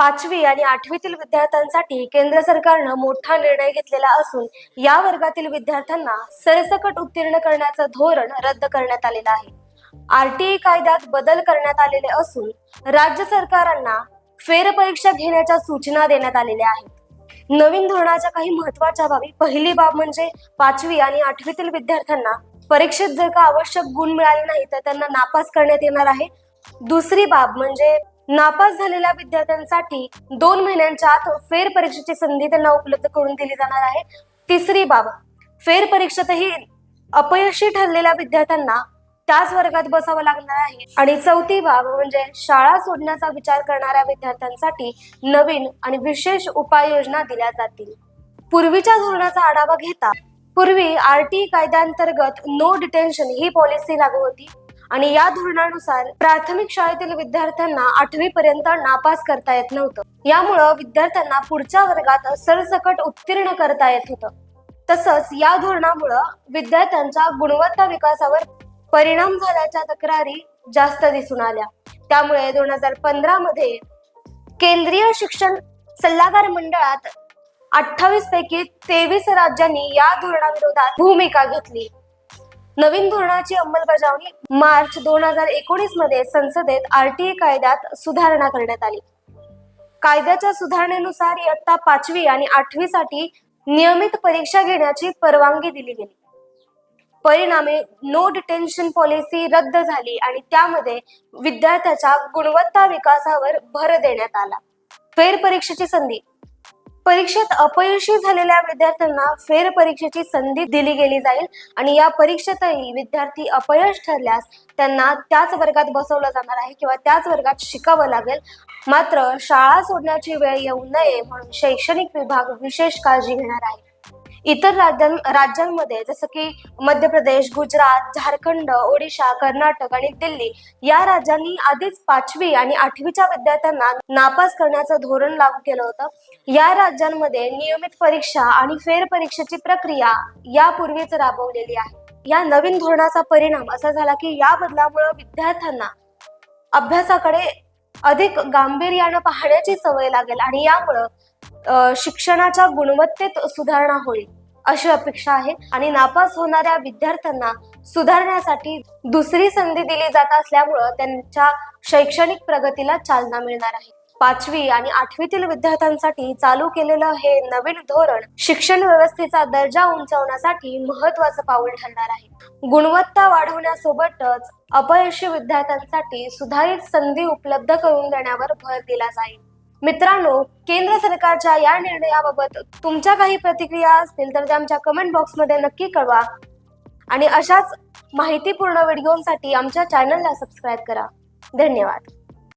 पाचवी आणि आठवीतील विद्यार्थ्यांसाठी केंद्र सरकारनं मोठा निर्णय घेतलेला असून या वर्गातील विद्यार्थ्यांना सरसकट उत्तीर्ण करण्याचं धोरण रद्द करण्यात आलेलं आहे. आरटीई कायद्यात बदल करण्यात आलेले असून राज्य सरकारांना फेरपरीक्षा घेण्याच्या सूचना देण्यात आलेल्या आहेत. नवीन धोरणाच्या काही महत्त्वाच्या बाबी. पहिली बाब म्हणजे पाचवी आणि आठवीतील विद्यार्थ्यांना परीक्षेत जर का आवश्यक गुण मिळाले नाही तर त्यांना नापास करण्यात येणार आहे. दुसरी बाब म्हणजे नापास झालेल्या विद्यार्थ्यांसाठी दोन महिन्यांच्या आत फेरपरीक्षेची संधी त्यांना उपलब्ध करून दिली जाणार आहे. तिसरी बाब फेरपरीक्षेतही अपयशी ठरलेल्या विद्यार्थ्यांना त्याच वर्गात बसावं लागणार आहे. आणि चौथी बाब म्हणजे शाळा सोडण्याचा विचार करणाऱ्या विद्यार्थ्यांसाठी नवीन आणि विशेष उपाययोजना दिल्या जातील. पूर्वीच्या धोरणाचा आढावा घेता पूर्वी आरटी कायद्यांतर्गत नो डिटेन्शन ही पॉलिसी लागू होती. आणि या धोरणानुसार प्राथमिक शाळेतील विद्यार्थ्यांना आठवी पर्यंत नापास करता येत नव्हतं. यामुळं विद्यार्थ्यांना पुढच्या वर्गात सरसकट उत्तीर्ण करता येत होतं. तसंच या धोरणामुळं विद्यार्थ्यांच्या गुणवत्ता विकासावर परिणाम झाल्याच्या तक्रारी जास्त दिसून आल्या. त्यामुळे दोन हजार पंधरा मध्ये केंद्रीय शिक्षण सल्लागार मंडळात अठ्ठावीस पैकी तेवीस राज्यांनी या धोरणाविरोधात भूमिका घेतली. नवीन धोरणाची अंमलबजावणी मार्च दोन हजार एकोणीसमध्ये संसदेत आरटीए कायद्यात सुधारणा करण्यात आली. कायद्याच्या सुधारणेनुसार इयत्ता पाचवी आणि आठवीसाठी नियमित परीक्षा घेण्याची परवानगी दिली गेली. परिणामी नो डिटेन्शन पॉलिसी रद्द झाली आणि त्यामध्ये विद्यार्थ्याच्या गुणवत्ता विकासावर भर देण्यात आला. फेरपरीक्षेची संधी परीक्षेत अपयशी झालेल्या विद्यार्थ्यांना फेरपरीक्षेची संधी दिली गेली जाईल आणि या परीक्षेतही विद्यार्थी अपयश ठरल्यास त्यांना त्याच वर्गात बसवलं जाणार आहे किंवा त्याच वर्गात शिकावं लागेल. मात्र शाळा सोडण्याची वेळ येऊ नये म्हणून शैक्षणिक विभाग विशेष काळजी घेणार आहे. इतर राज्यां राज्यांमध्ये जसं की मध्य प्रदेश गुजरात झारखंड ओडिशा कर्नाटक आणि दिल्ली या राज्यांनी आधीच पाचवी आणि आठवीच्या विद्यार्थ्यांना नापास करण्याचं धोरण लागू केलं होतं. या राज्यांमध्ये नियमित परीक्षा आणि फेरपरीक्षेची प्रक्रिया यापूर्वीच राबवलेली आहे. या नवीन धोरणाचा परिणाम असा झाला की या बदलामुळे विद्यार्थ्यांना अभ्यासाकडे अधिक गांभीर्यानं पाहण्याची सवय लागेल आणि यामुळं शिक्षणाच्या गुणवत्तेत सुधारणा होईल. अशी अपेक्षा आहे. आणि नापास होणाऱ्या विद्यार्थ्यांना सुधारण्यासाठी दुसरी संधी दिली जात असल्यामुळं त्यांच्या शैक्षणिक प्रगतीला चालना मिळणार आहे. पाचवी आणि आठवीतील विद्यार्थ्यांसाठी चालू केलेलं हे नवीन धोरण शिक्षण व्यवस्थेचा दर्जा उंचावण्यासाठी महत्वाचं पाऊल ठरणार आहे. गुणवत्ता वाढवण्यासोबतच अपयशी विद्यार्थ्यांसाठी सुधारित संधी उपलब्ध करून देण्यावर भर दिला जाईल. मित्रांनो केंद्र सरकारच्या या निर्णयाबाबत तुमच्या काही प्रतिक्रिया असतील तर त्या आमच्या कमेंट बॉक्समध्ये नक्की कळवा. आणि अशाच माहितीपूर्ण व्हिडिओसाठी आमच्या चॅनलला सबस्क्राईब करा. धन्यवाद.